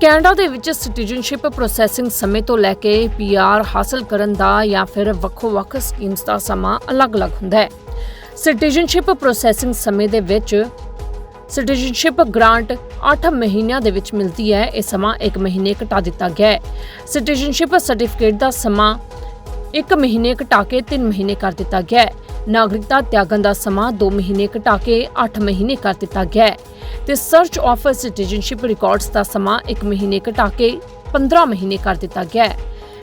Canada ਦੇ ਵਿੱਚ citizenship processing ਸਮੇਂ ਤੋਂ ਲੈ ਕੇ ਪੀਆਰ ਹਾਸਲ ਕਰਨ ਦਾ ਜਾਂ ਫਿਰ ਵੱਖੋ-ਵੱਖ ਸਕੀਮਸ ਦਾ ਸਮਾਂ ਅਲੱਗ-ਅਲੱਗ ਹੁੰਦਾ ਹੈ। ਸਿਟੀਜ਼ਨਸ਼ਿਪ ਪ੍ਰੋਸੈਸਿੰਗ ਸਮੇਂ ਦੇ ਵਿੱਚ ਸਿਟੀਜ਼ਨਸ਼ਿਪ ਗ੍ਰਾਂਟ 8 ਮਹੀਨਿਆਂ ਦੇ ਵਿੱਚ ਮਿਲਦੀ ਹੈ। ਇਹ ਸਮਾਂ 1 ਮਹੀਨੇ ਘਟਾ ਦਿੱਤਾ ਗਿਆ ਹੈ। ਸਿਟੀਜ਼ਨਸ਼ਿਪ ਸਰਟੀਫਿਕੇਟ ਦਾ ਸਮਾਂ 1 ਮਹੀਨੇ ਘਟਾ ਕੇ 3 ਮਹੀਨੇ ਕਰ ਦਿੱਤਾ ਗਿਆ ਹੈ। ਨਾਗਰਿਕਤਾ ਤਿਆਗਣ ਦਾ ਸਮਾਂ 2 ਮਹੀਨੇ ਘਟਾ ਕੇ 8 ਮਹੀਨੇ ਕਰ ਦਿੱਤਾ ਗਿਆ ਹੈ। ਤੇ ਸਰਚ ਆਫ ਸਿਟੀਜ਼ਨਸ਼ਿਪ ਰਿਕਾਰਡਸ ਦਾ ਸਮਾਂ 1 ਮਹੀਨੇ ਘਟਾ ਕੇ 15 ਮਹੀਨੇ ਕਰ ਦਿੱਤਾ ਗਿਆ ਹੈ।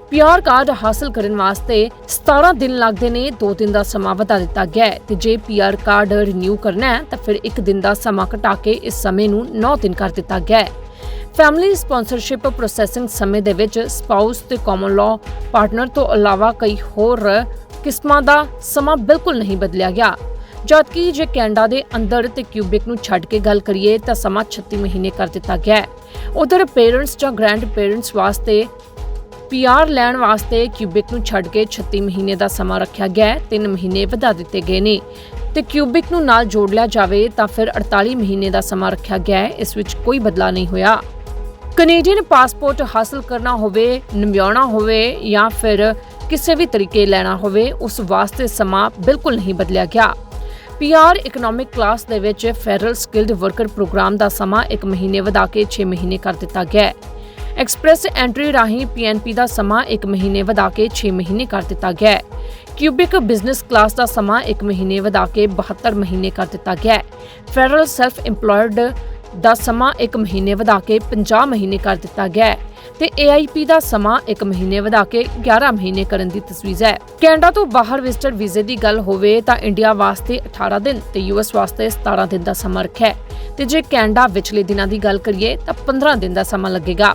ਪੀਆਰ ਕਾਰਡ ਹਾਸਲ ਕਰਨ ਵਾਸਤੇ 17 ਦਿਨ ਲੱਗਦੇ ਨੇ 2 ਦਿਨ ਦਾ ਸਮਾਂ ਵਧਾ ਦਿੱਤਾ ਗਿਆ ਹੈ ਤੇ ਜੇ ਪੀਆਰ ਕਾਰਡ ਰੀਨਿਊ ਕਰਨਾ ਹੈ, ਤਾਂ ਫਿਰ 1 ਦਿਨ ਦਾ ਸਮਾਂ ਘਟਾ ਕੇ ਇਸ ਸਮੇਂ ਨੂੰ 9 ਦਿਨ ਕਰ ਦਿੱਤਾ ਗਿਆ ਹੈ। ਫੈਮਿਲੀ ਸਪਾਂਸਰਸ਼ਿਪ ਪ੍ਰੋਸੈਸਿੰਗ ਸਮੇਂ ਦੇ ਵਿੱਚ ਸਪਾਊਸ ਤੇ ਕਾਮਨ ਲਾਅ ਪਾਰਟਨਰ ਤੋਂ ਇਲਾਵਾ ਕਈ ਹੋਰ ਕਿਸਮਾਂ ਦਾ ਸਮਾਂ ਬਿਲਕੁਲ ਨਹੀਂ ਬਦਲਿਆ ਗਿਆ। ਜਦਕਿ ਜੇ ਕੈਨੇਡਾ ਦੇ ਅੰਦਰ ਤੇ ਕਿਊਬਿਕ ਨੂੰ ਛੱਡ ਕੇ ਗੱਲ ਕਰੀਏ ਤਾਂ ਸਮਾਂ 36 ਮਹੀਨੇ ਕਰ ਦਿੱਤਾ ਗਿਆ ਹੈ। ਉਧਰ ਪੇਰੈਂਟਸ ਜਾਂ ਗ੍ਰੈਂਡ ਪੇਰੈਂਟਸ ਵਾਸਤੇ ਪੀਆਰ ਲੈਣ ਵਾਸਤੇ ਕਿਊਬਿਕ ਨੂੰ ਛੱਡ ਕੇ 36 ਮਹੀਨੇ ਦਾ ਸਮਾਂ ਰੱਖਿਆ ਗਿਆ ਹੈ 3 ਮਹੀਨੇ ਵਧਾ ਦਿੱਤੇ ਗਏ ਨੇ। ਤੇ ਕਿਊਬਿਕ ਨੂੰ ਨਾਲ ਜੋੜ ਲਿਆ ਜਾਵੇ ਤਾਂ ਫਿਰ 48 ਮਹੀਨੇ ਦਾ ਸਮਾਂ ਰੱਖਿਆ ਗਿਆ ਹੈ, ਇਸ ਵਿੱਚ ਕੋਈ ਬਦਲਾਅ ਨਹੀਂ ਹੋਇਆ। ਕੈਨੇਡੀਅਨ ਪਾਸਪੋਰਟ ਹਾਸਲ ਕਰਨਾ ਹੋਵੇ ਨਿਭਾਉਣਾ ਹੋਵੇ ਜਾਂ ਫਿਰ ਕਿਸੇ ਵੀ ਤਰੀਕੇ ਲੈਣਾ ਹੋਵੇ, ਉਸ ਵਾਸਤੇ ਸਮਾਂ ਬਿਲਕੁਲ ਨਹੀਂ ਬਦਲਿਆ ਗਿਆ। ਪੀਆਰ ਇਕਨੋਮਿਕ ਕਲਾਸ ਦੇ ਵਿੱਚ ਫੈਡਰਲ ਸਕਿਲਡ ਵਰਕਰ ਪ੍ਰੋਗਰਾਮ ਦਾ ਸਮਾਂ 1 ਮਹੀਨੇ ਵਧਾ ਕੇ 6 ਮਹੀਨੇ ਕਰ ਦਿੱਤਾ ਗਿਆ ਹੈ। ਐਕਸਪ੍ਰੈਸ ਐਂਟਰੀ ਰਾਹੀਂ ਪੀਐਨਪੀ ਦਾ ਸਮਾਂ 1 ਮਹੀਨੇ ਵਧਾ ਕੇ 6 ਮਹੀਨੇ ਕਰ ਦਿੱਤਾ ਗਿਆ ਹੈ। ਕਿਊਬਿਕ ਬਿਜ਼ਨਸ ਕਲਾਸ ਦਾ ਸਮਾਂ 1 ਮਹੀਨੇ ਵਧਾ ਕੇ 72 ਮਹੀਨੇ ਕਰ ਦਿੱਤਾ ਗਿਆ ਹੈ। ਫੈਡਰਲ ਸੈਲਫ EMPLOYED ਦਾ ਸਮਾਂ 1 ਮਹੀਨੇ ਵਧਾ ਕੇ 50 ਮਹੀਨੇ ਕਰ ਦਿੱਤਾ ਗਿਆ ਹੈ। ਤੇ AIP ਦਾ ਸਮਾਂ 1 ਮਹੀਨੇ ਵਧਾ ਕੇ 11 ਮਹੀਨੇ ਕਰਨ ਦੀ ਤਸਵੀਰ ਹੈ। ਕੈਨੇਡਾ ਤੋਂ ਬਾਹਰ ਵਿਜ਼ਟਰ ਵੀਜ਼ੇ ਦੀ ਗੱਲ ਹੋਵੇ ਤਾਂ ਇੰਡੀਆ ਵਾਸਤੇ 18 ਦਿਨ ਤੇ ਯੂਐਸ ਵਾਸਤੇ 17 ਦਿਨ ਦਾ ਸਮਾਂ ਰੱਖਿਆ ਤੇ ਜੇ ਕੈਨੇਡਾ ਵਿਚਲੇ ਦਿਨਾਂ ਦੀ ਗੱਲ ਕਰੀਏ ਤਾਂ 15 ਦਿਨ ਦਾ ਸਮਾਂ ਲੱਗੇਗਾ।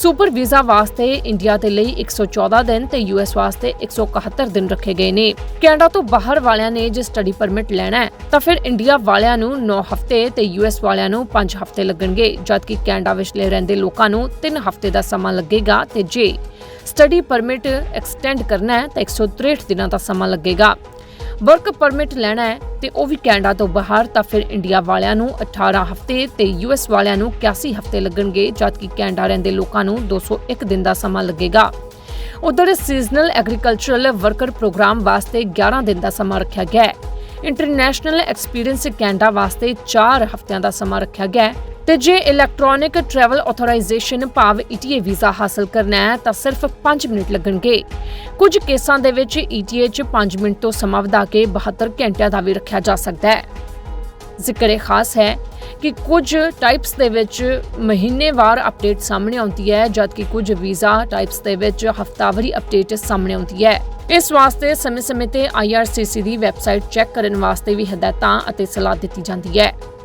ਸੁਪਰ ਵੀਜ਼ਾ ਵਾਸਤੇ ਇੰਡੀਆ ਦੇ ਲਈ 114 ਦਿਨ ਤੇ ਯੂਐਸ ਵਾਸਤੇ 171 ਦਿਨ ਰੱਖੇ ਗਏ ਨੇ। ਕੈਨੇਡਾ ਤੋਂ ਬਾਹਰ ਵਾਲਿਆਂ ਨੇ ਜੇ ਸਟੱਡੀ ਪਰਮਿਟ ਲੈਣਾ ਹੈ, ਤਾਂ ਫਿਰ ਇੰਡੀਆ ਵਾਲਿਆਂ ਨੂੰ 9 ਹਫ਼ਤੇ ਤੇ ਯੂਐਸ ਵਾਲਿਆਂ ਨੂੰ 5 ਹਫ਼ਤੇ ਲੱਗਣਗੇ, ਜਦਕਿ ਕੈਨੇਡਾ ਵਿੱਚ ਲੈ ਰਹਿੰਦੇ ਲੋਕਾਂ ਨੂੰ 3 ਹਫ਼ਤੇ ਦਾ ਸਮਾਂ ਲੱਗੇਗਾ ਤੇ ਜੇ ਸਟੱਡੀ ਪਰਮਿਟ ਐਕਸਟੈਂਡ ਕਰਨਾ ਹੈ, ਤਾਂ 163 ਦਿਨਾਂ ਦਾ ਸਮਾਂ ਲੱਗੇਗਾ। ਵਰਕ ਪਰਮਿਟ ਲੈਣਾ ਹੈ ਤੇ ਉਹ ਵੀ ਕੈਨੇਡਾ ਤੋਂ ਬਾਹਰ, ਤਾਂ ਫਿਰ ਇੰਡੀਆ ਵਾਲਿਆਂ ਨੂੰ 18 ਹਫ਼ਤੇ ਤੇ ਯੂਐਸ ਵਾਲਿਆਂ ਨੂੰ 81 ਹਫ਼ਤੇ ਲੱਗਣਗੇ, ਜਦਕਿ ਕੈਨੇਡਾ ਰਹਿੰਦੇ ਲੋਕਾਂ ਨੂੰ 201 ਦਿਨ ਦਾ ਸਮਾਂ ਲੱਗੇਗਾ। ਉਧਰ ਸੀਜ਼ਨਲ ਐਗਰੀਕਲਚਰਲ ਵਰਕਰ ਪ੍ਰੋਗਰਾਮ ਵਾਸਤੇ 11 ਦਿਨ ਦਾ ਸਮਾਂ ਰੱਖਿਆ ਗਿਆ ਹੈ। ਇੰਟਰਨੈਸ਼ਨਲ ਐਕਸਪੀਰੀਅੰਸ ਕੈਨੇਡਾ ਵਾਸਤੇ 4 ਹਫ਼ਤਿਆਂ ਦਾ ਸਮਾਂ ਰੱਖਿਆ ਗਿਆ ਹੈ। ਤੇ ਜੇ ਇਲੈਕਟ੍ਰੋਨਿਕ ਟਰੈਵਲ ਆਥੋਰਾਈਜ਼ੇਸ਼ਨ ਭਾਵ ETA ਵੀਜ਼ਾ ਹਾਸਲ ਕਰਨਾ ਹੈ, ਤਾਂ ਸਿਰਫ 5 ਮਿੰਟ ਲੱਗਣਗੇ। ਕੁਝ ਕੇਸਾਂ ਦੇ ਵਿੱਚ ETA 'ਚ 5 ਮਿੰਟ ਤੋਂ ਸਮਾਂ ਵਧਾ ਕੇ 72 ਘੰਟਿਆਂ ਦਾ ਵੀ ਰੱਖਿਆ ਜਾ ਸਕਦਾ ਹੈ। ਜ਼ਿਕਰ ਖਾਸ ਹੈ ਕਿ ਕੁਝ ਟਾਈਪਸ ਦੇ ਵਿੱਚ ਮਹੀਨੇਵਾਰ ਅਪਡੇਟ ਸਾਹਮਣੇ ਆਉਂਦੀ ਹੈ, ਜਦਕਿ ਕੁਝ ਵੀਜ਼ਾ ਟਾਈਪਸ ਦੇ ਵਿੱਚ ਹਫ਼ਤਾਵਾਰੀ ਅਪਡੇਟ ਸਾਹਮਣੇ ਆਉਂਦੀ ਹੈ। ਇਸ ਵਾਸਤੇ ਸਮੇਂ-ਸਮੇਂ ਤੇ IRCC ਦੀ ਵੈਬਸਾਈਟ ਚੈੱਕ ਕਰਨ ਵਾਸਤੇ ਵੀ ਹਦਾਇਤਾਂ ਅਤੇ ਸਲਾਹ ਦਿੱਤੀ ਜਾਂਦੀ ਹੈ।